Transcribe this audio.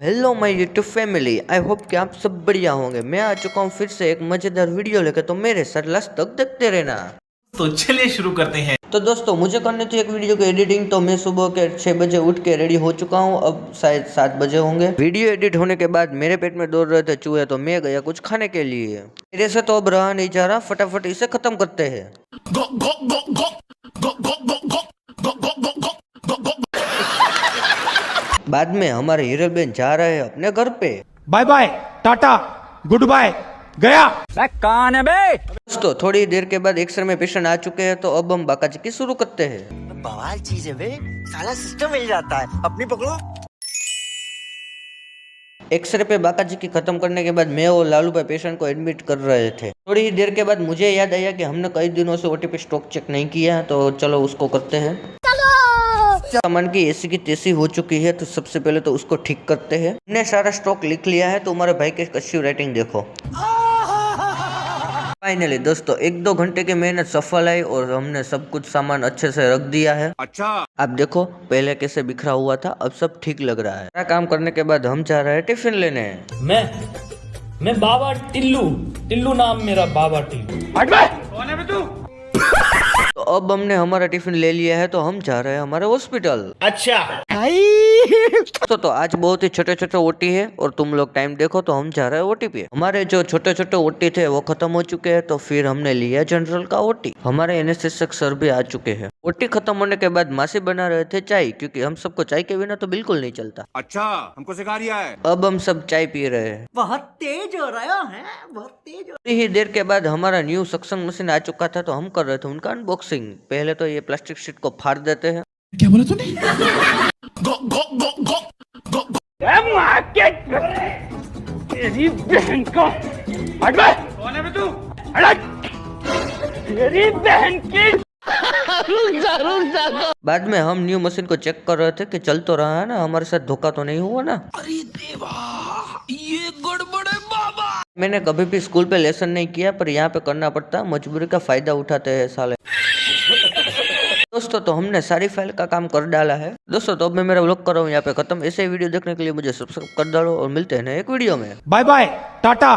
Hello my YouTube family I hope कि आप सब बढ़िया होंगे। मैं आ चुका हूँ फिर से एक मज़ेदार वीडियो लेकर तो मेरे साथ लास्ट तक देखते रहना। तो चलिए शुरू करते हैं। तो दोस्तों मुझे करनी थी एक वीडियो की एडिटिंग तो मैं सुबह के छह बजे उठ के रेडी हो चुका हूँ। अब शायद सात बजे होंगे। वीडियो एडिट होने के बाद मेरे पेट में दौड़ रहे थे चूहे तो मैं गया कुछ खाने के लिए। मेरे से तो अब रहा नहीं जा रहा। फटाफट इसे खत्म करते हैं। बाद में हमारे हीरल बेन जा रहे हैं अपने घर पे। Bye bye tata good bye गया कान है बे? दोस्तों थोड़ी देर के बाद एक्सरे में पेशेंट आ चुके हैं तो अब हम बाका जी की शुरू करते हैं। बवाल चीज़ है बे। साला सिस्टम मिल जाता है। अपनी पकड़ो। एक्सरे पे बाका जी की खत्म करने के बाद मैं और लालू भाई पेशेंट को एडमिट कर रहे थे। थोड़ी ही देर के बाद मुझे याद आया कि हमने कई दिनों से ओटीपी स्टॉक चेक नहीं किया है तो चलो उसको करते हैं। सामान की ऐसी की तैसी हो चुकी है तो सबसे पहले तो उसको ठीक करते हैं। हमने सारा स्टॉक लिख लिया है तो हमारे भाई की कच्ची राइटिंग देखो। फाइनली दोस्तों एक दो घंटे की मेहनत सफल आई और हमने सब कुछ सामान अच्छे से रख दिया है। अच्छा। आप देखो पहले कैसे बिखरा हुआ था अब सब ठीक लग रहा है। सारा काम करने के बाद हम जा रहे हैं टिफ़िन लेने। मैं मैं बाबा टिल्लू टिल्लू नाम मेरा बाबा टिल्लू। अब हमने हमारा टिफ़िन ले लिया है तो हम जा रहे हैं हमारे हॉस्पिटल। अच्छा। तो, तो आज बहुत ही छोटे छोटे ओटी है और तुम लोग टाइम देखो तो हम जा रहे हैं ओटी पे। हमारे जो छोटे छोटे ओटी थे वो खत्म हो चुके हैं तो फिर हमने लिया जनरल का ओटी। हमारे एनएसएस सर भी आ चुके हैं। ओटी खत्म होने के बाद मासी बना रहे थे चाय क्योंकि हम सबको चाय के बिना तो बिल्कुल नहीं चलता। अच्छा हमको सिखा रिया है। अब हम सब चाय पी रहे हैं। बहुत तेज हो रहा है बहुत तेज हो थोड़ी ही देर के बाद हमारा न्यू सक्शन मशीन आ चुका था तो हम कर रहे थे उनका अनबॉक्सिंग पहले तो ये प्लास्टिक शीट को फाड़ देते हैं। बाद में हम न्यू मशीन को चेक कर रहे थे कि चल तो रहा है ना हमारे साथ धोखा तो नहीं हुआ ना। अरे देवा ये गड़बड़ है बाबा। मैंने कभी भी स्कूल पे लेसन नहीं किया पर यहाँ पे करना पड़ता मजबूरी का फ़ायदा उठाते हैं साले। दोस्तों तो हमने सारी फ़ाइल का काम कर डाला है। दोस्तों तो अब मैं मेरा व्लॉग कर रहा हूँ यहाँ पे खत्म। ऐसे वीडियो देखने के लिए मुझे सब्सक्राइब कर डालो और मिलते हैं एक वीडियो में। Bye bye Tata